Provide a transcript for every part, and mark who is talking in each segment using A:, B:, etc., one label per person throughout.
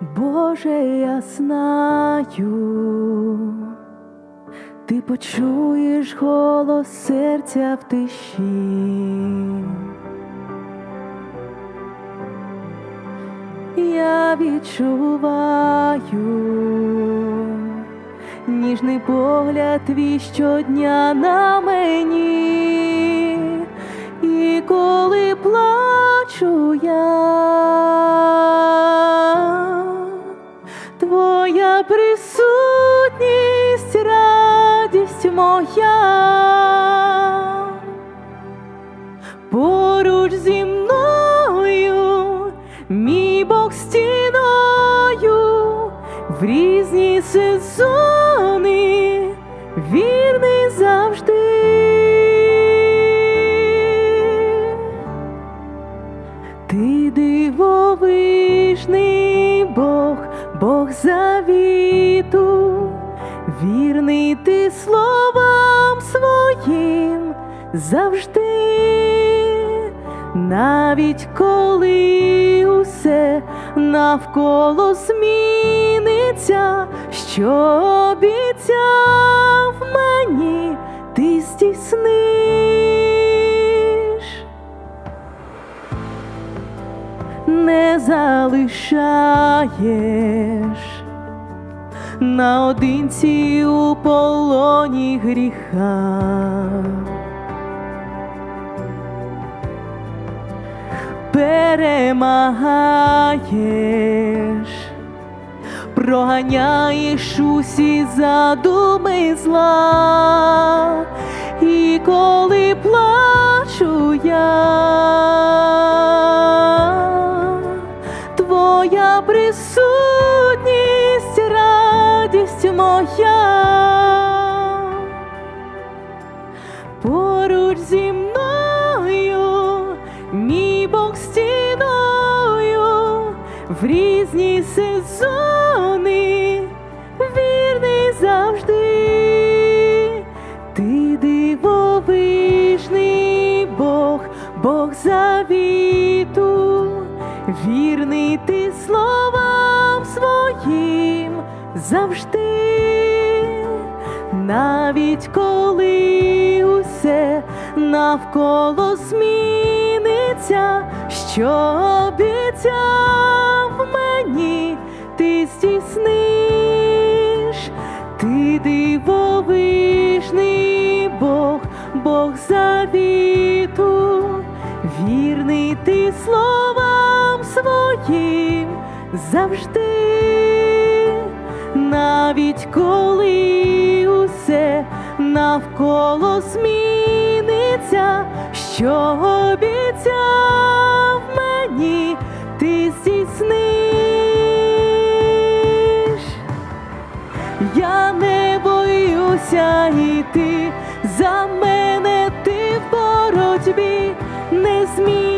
A: Боже, я знаю, ти почуєш голос серця в тиші. Я відчуваю ніжний погляд твій щодня на мені, і коли плачу я, присутність, радість моя. Поруч зі мною, мій Бог стіною, в різні сезони, Бог, завіту, вірний ти словам своїм завжди, навіть коли усе навколо зміниться, що обіцяв мені, залишаєш. Наодинці у полоні гріха. Перемагаєш, проганяєш усі задуми зла, і коли плачу моя. Поруч зі мною, мій Бог стіною, в різні сезони, вірний завжди, ти дивовижний Бог, Бог завіту, вірний ти словам своїм завжди. Навіть коли усе навколо зміниться, що обіцяв мені, ти здійсниш, ти дивовижний Бог, Бог завіту, вірний ти словам своїм завжди навіть коли усе навколо зміниться, що обіцяв мені, ти здійсниш. Я не боюся йти, за мене ти в боротьбі, незмінні милості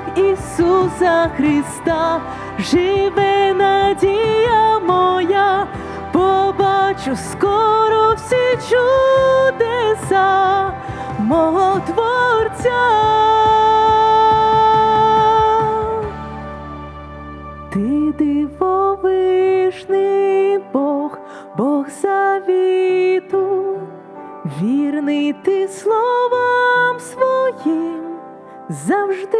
A: руках Ісуса Христа живе надія моя, побачу скоро всі чудеса мого Творця. Ти дивовижний Бог, Бог завіту, вірний ти словам своїм завжди,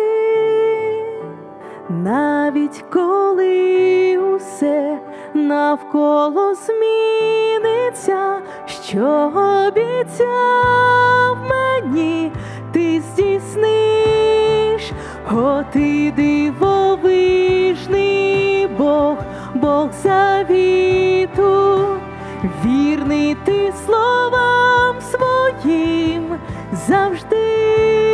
A: навіть коли усе навколо зміниться, що обіцяв мені, ти здійсниш, о ти дивовижний Бог, Бог завіту, вірний ти словам своїм завжди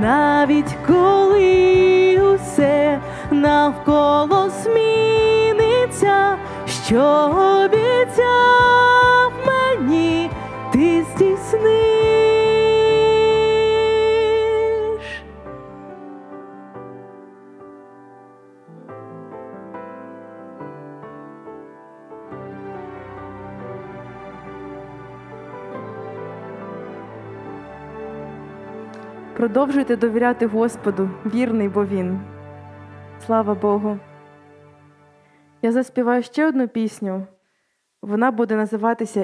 A: навіть коли усе навколо зміниться, що обіцяв
B: Продовжуйте довіряти Господу, вірний, бо Він. Слава Богу. Я заспіваю ще одну пісню. Вона буде називатися